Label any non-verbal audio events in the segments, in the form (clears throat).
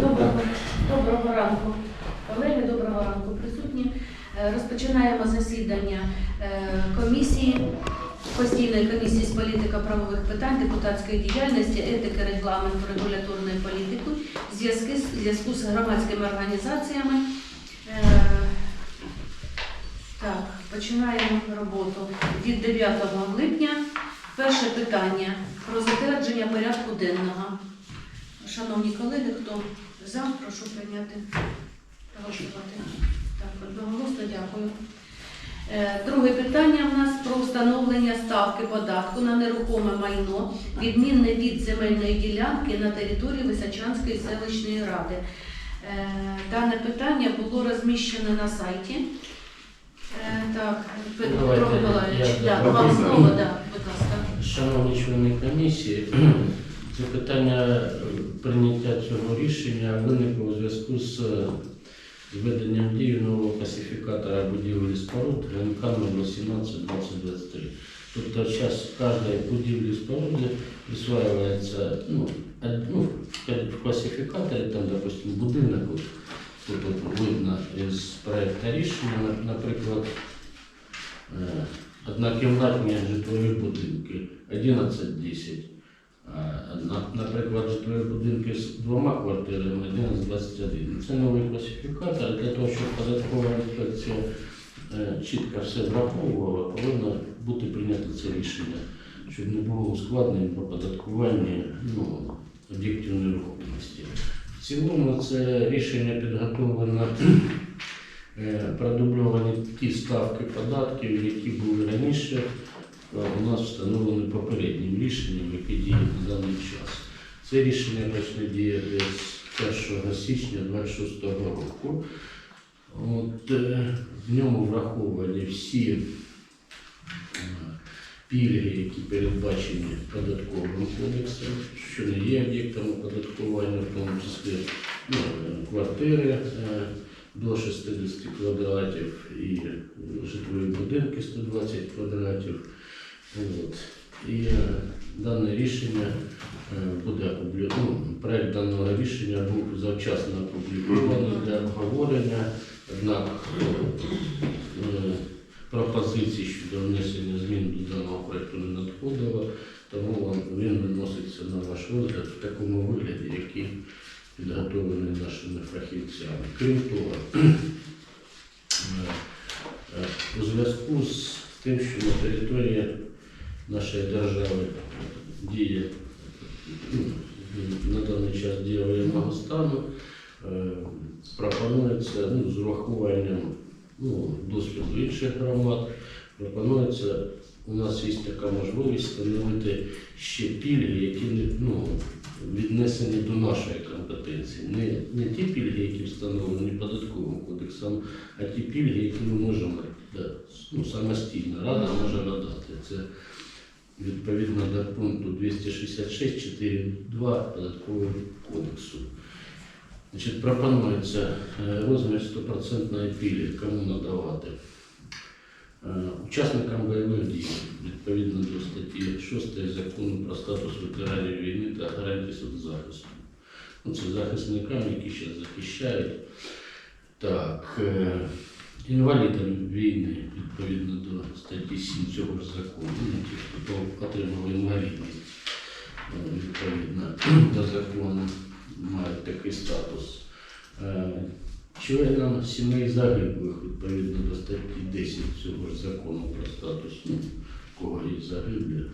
Доброго, доброго ранку, колеги, доброго ранку, присутні. Е, Розпочинаємо засідання е, комісії, постійної комісії з політика правових питань, депутатської діяльності, етики, регламенту, регуляторної політики, зв'язку з громадськими організаціями. Е, Так, починаємо роботу від 9 липня. Перше питання про затвердження порядку денного. Шановні колеги, хто за, прошу прийняти голосувати. Так, одноголосно дякую. Е, Друге питання в нас про встановлення ставки податку на нерухоме майно, відмінне від земельної ділянки на території Височанської селищної ради. Е, Дане питання було розміщене на сайті. Е, Так, Петро Миколаївич, вам слово, будь ласка. Шановні члени комісії, це питання е, прийняття цього рішення виникло у зв'язку з е, введенням дії нового класифікатора будівель споруд ГНК номер 17 2023. Тобто зараз кожній будівлі споруди присваюється ну, ну, в класифікаторі, там, допустим, будинок, тут от видно із проекту рішення, наприклад, е, Однокімнатні житлові будинки 11-10. На- Наприклад, житлові будинки з двома квартирами 11-21. Це новий класифікатор. Для того, щоб податкова інспекція е, чітко все враховувала, повинно бути прийнято це рішення, щоб не було ускладнень по податкуванні ну, об'єктів нерухомості. В цілому це рішення підготовлено е, продубльовані ті ставки податків, які були раніше е, у нас встановлені попереднім рішенням, яке діє на даний час. Це рішення почне діяти з 1 січня 2026 року. От, е, в ньому враховані всі е, пільги, які передбачені податковим кодексом, що не є об'єктом оподаткування, в тому числі ну, квартири. до 60 квадратів і житлові будинки 120 квадратів. І е, дане рішення е, буде. Ну, проект даного рішення був завчасно опублікований для обговорення, однак е, е, щодо внесення змін до даного проекту не надходило, тому він виноситься на ваш розгляд в такому вигляді, який підготовлений нашими фахівцями. Крім того, е, е, у зв'язку з тим, що на території нашої держави діє ну, на даний час діє воєнного стану, е, пропонується ну, з урахуванням ну, досвіду інших громад, пропонується, у нас є така можливість встановити ще пільги, які ну, віднесені до нашої компетенції. Не, не ті пільги, які встановлені податковим кодексом, а ті пільги, які ми можемо да, ну, самостійно рада може надати. Це відповідно до пункту 266.4.2 податкового кодексу. Значить, пропонується е, розмір 100% пільги, кому надавати. Е, Учасникам бойових дій відповідно до статті 6 закону про статус ветеранів війни та гарантії соцзахисту. Ну, це захисникам, які ще захищають. Так, інвалідам війни відповідно до статті 7 цього ж закону, ну, ті, хто отримав інвалідність е, відповідно (clears throat) до закону, мають такий статус. Е, Членам сімей загиблих відповідно до статті 10 цього ж закону про статус, ну, кого є загиблі.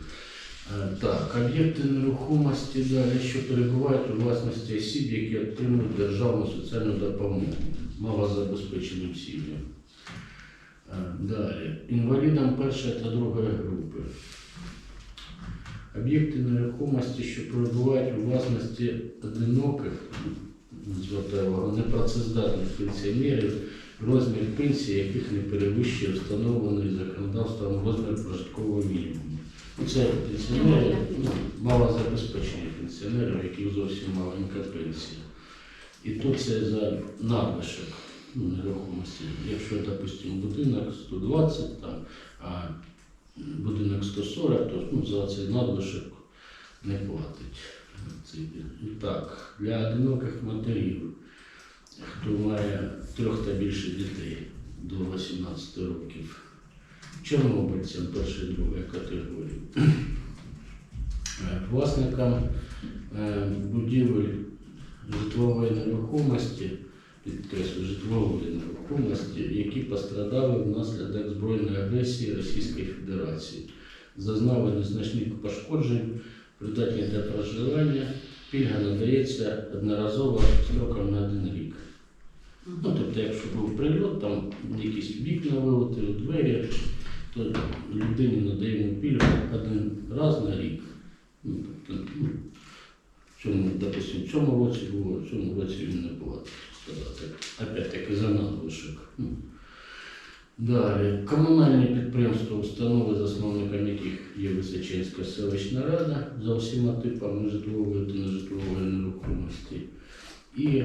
Е, Так, об'єкти нерухомості далі, що перебувають у власності осіб, які отримують державну соціальну допомогу, малозабезпеченим сім'ям. Е, Далі. Інвалідам першої та другої групи. Об'єкти нерухомості, що перебувають у власності одиноких, звертаю непрацездатних пенсіонерів, розмір пенсії, яких не перевищує встановлений законодавством розмір прожиткового мінімуму. Це пенсіонери, ну, малозабезпечені пенсіонери, у яких зовсім маленька пенсія. І тут це за надлишок нерухомості. Якщо, допустимо, будинок 120, там, а будинок 140, то ну, за цей надлишок не платить. Так, для одиноких матерів, хто має трьох та більше дітей до 18 років, чорнобильцям першої другої категорії, Е, власникам е, будівель житлової нерухомості, підкреслю, житлової нерухомості, які пострадали внаслідок збройної агресії Російської Федерації, зазнали незначних пошкоджень, придатні для проживання, пільга надається одноразово строком на один рік. Ну, тобто, якщо був прильот, там якісь вікна вилетіли, двері, то людині надаємо пільгу один раз на рік. Ну, тобто, ну, в цьому, допустим, в цьому році було, в цьому році він не було сказати. Опять-таки за надлишок. Ну. Далі. Комунальні підприємства, установи, засновниками яких є Височинська селищна рада за всіма типами житлової та нежитлової нерухомості. І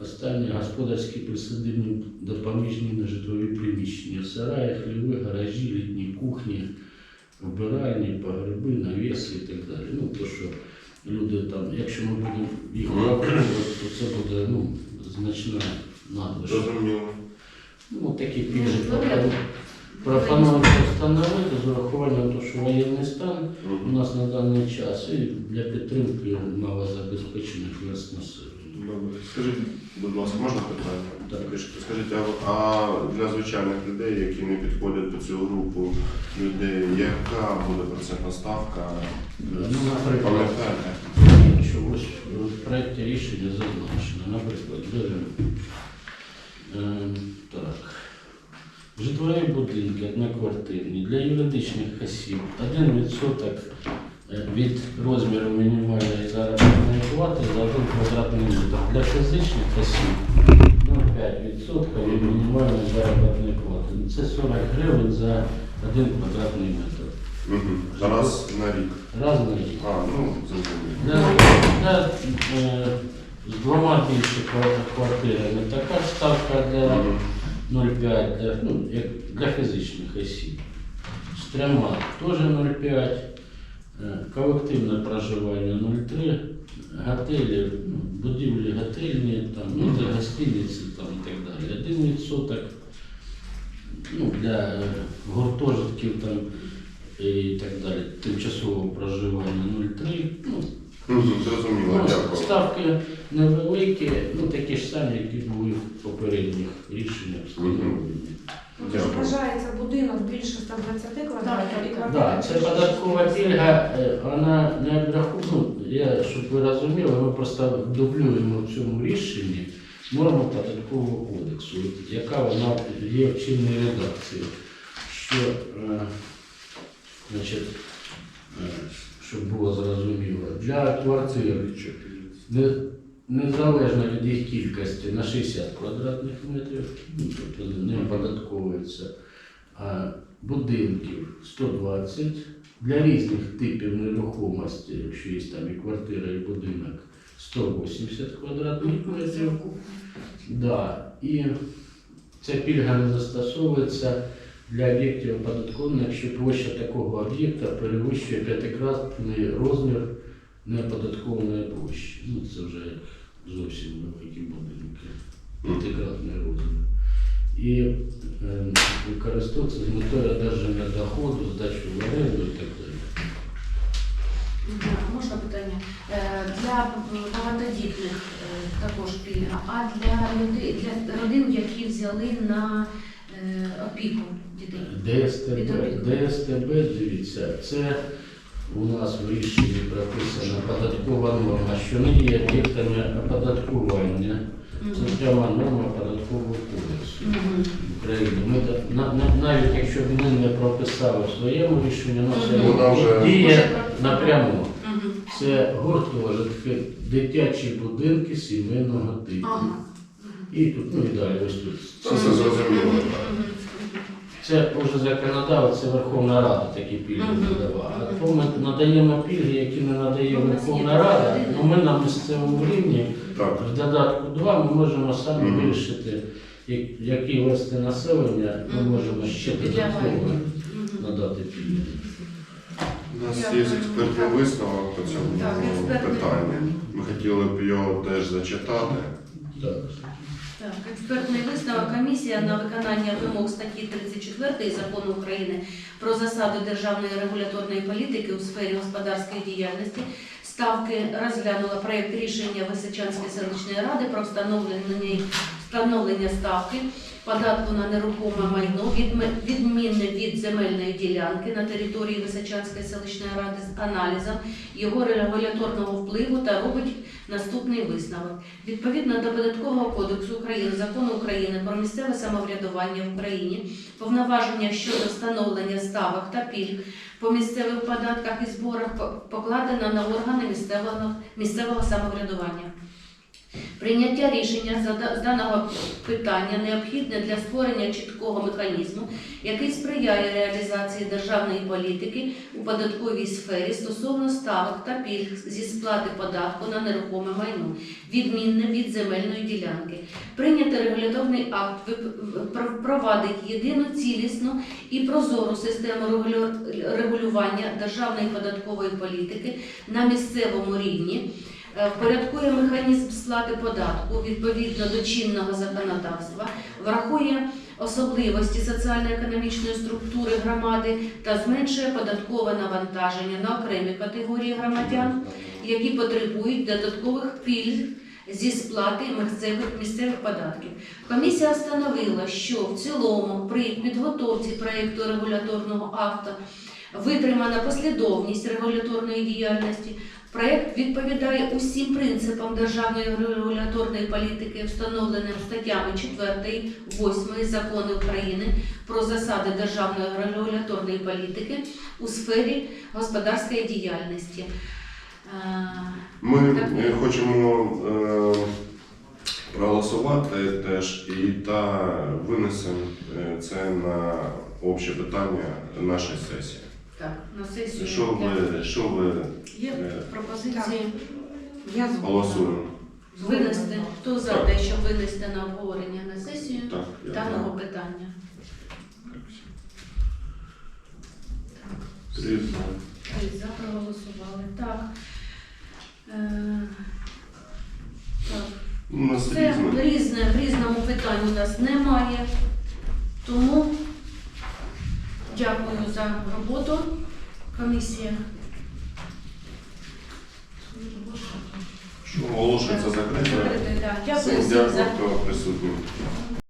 останнє господарські присадибні допоміжні нежитлові приміщення, сараї, хліви, гаражі, літні кухні, вбиральні, погреби, навіси і так далі. Ну, то, що люди там, якщо ми будемо їх враховувати, то це буде ну, значна надлишок. Зрозуміло. Ну, такі пільги Ну, пропону- пропонуємо встановити з урахуванням того, що воєнний стан у нас на даний час і для підтримки малозабезпечених верст населення. Добре. Скажіть, будь ласка, можна питання? Так. Скажіть, а, а для звичайних людей, які не підходять під цю групу людей, яка буде процентна ставка? Ну, наприклад, Пам'ятаєте? Чогось в проєкті рішення зазначено. Наприклад, е, так. Житлові будинки одноквартирні для юридичних осіб 1% е, від розміру мінімальної заробітної плати за 1 квадратний метр. Для фізичних осіб 0,5% від мінімальної заробітної плати. Це 40 гривень за 1 квадратний метр. Угу. Раз на рік. Раз на рік. А, ну, е, з двома більше квартирами така ставка для 0,5 для, ну, для фізичних осіб. З трьома теж 0,5. Е, Колективне проживання 0,3. Готелі, ну, будівлі готельні, там, ну, для гостиниці там, і так далі. 1%. Ну, для гуртожитків там, і так далі. Тимчасового проживання 0,3. Ну, Мгм, Зрозуміло, Ну, дякую. ставки невеликі, ну такі ж самі, які були в попередніх рішеннях встановлені. Ну, тож Дякую. вважається будинок більше 120 квадратів і так. квартира Так, це більше податкова 60. пільга, е, вона не обрахована. Я, щоб ви розуміли, ми просто дублюємо в цьому рішенні норму податкового кодексу, от яка вона є в чинній редакції. Що, е, значить, е, щоб було зрозуміло, для квартир Незалежно від їх кількості на 60 квадратних метрів, ну, тобто не оподатковується, а будинків 120 для різних типів нерухомості, якщо є там і квартира, і будинок 180 квадратних метрів. Да. І ця пільга не застосовується для об'єктів оподаткованих, якщо площа такого об'єкта перевищує п'ятикратний розмір неоподаткованої площі. Ну, це вже зовсім великі будинки, п'ятикратний розмір. І е, використовується з метою одержання доходу, здачі в оренду і так далі. Да, Можна питання? Е, Для багатодітних е, також пільга, а для людей, для родин, які взяли на е, опіку дітей. ДСТБ, ДСТБ, дивіться, це у нас в рішенні прописана податкова норма, що не є об'єктами оподаткування. Це пряма норма податкового кодексу. України. Ми та- на, на, навіть якщо б ми не прописали в своєму рішенні, Мгм. воно Вона вже- діє напряму. Мгм. Це гуртожитки, дитячі будинки сімейного типу. Ага. І тут, ну і далі, ось тут. Це все зрозуміло. Це вже законодавець, це Верховна Рада такі пільги надавала. А то ми надаємо пільги, які не надає Верховна Рада. людина. Ну, ми на місцевому рівні Так. в додатку 2 ми можемо самі Мгм. вирішити, як- які версти населення ми Мгм. можемо ще додатково надати пільги. У нас є експертний висновок по цьому Так, експертний. питанню. Ми хотіли б його теж зачитати. Так. Експертний висновок комісія на виконання вимог статті 34 закону України про засади державної регуляторної політики у сфері господарської діяльності ставки розглянула проєкт рішення Височанської селищної ради про встановлення, встановлення ставки податку на нерухоме майно відмінне від земельної ділянки на території Височанської селищної ради з аналізом його регуляторного впливу та робить наступний висновок. Відповідно до Податкового кодексу України, закону України про місцеве самоврядування в Україні, повноваження щодо встановлення ставок та пільг по місцевих податках і зборах по- покладено на органи місцевого, місцевого самоврядування. Прийняття рішення з даного питання необхідне для створення чіткого механізму, який сприяє реалізації державної політики у податковій сфері стосовно ставок та пільг зі сплати податку на нерухоме майно, відмінне від земельної ділянки. Прийняти регуляторний акт впровадить єдину цілісну і прозору систему регулювання державної податкової політики на місцевому рівні. Е, Впорядкує механізм сплати податку відповідно до чинного законодавства, врахує особливості соціально-економічної структури громади та зменшує податкове навантаження на окремі категорії громадян, які потребують додаткових пільг зі сплати місцевих, місцевих податків. Комісія встановила, що в цілому при підготовці проєкту регуляторного акту витримана послідовність регуляторної діяльності. Проєкт відповідає усім принципам державної регуляторної політики, встановленим статтями 4, 8 Закону України про засади державної регуляторної політики у сфері господарської діяльності. Ми Так. е, хочемо е, проголосувати теж і та винесемо е, це на обще питання нашої сесії. Так, на сесію. Що ви, що ви Є е, пропозиції Я згодна. голосуємо? винести. Хто за Так. те, щоб винести на обговорення на сесію Так, я даного питання? Три за. Три за проголосували. Так. Е, так. У нас Все різне. різне, в різному питанні у нас немає. Тому дякую за роботу. Комісія. Оголошується закритою. Всім дякую, хто присутній.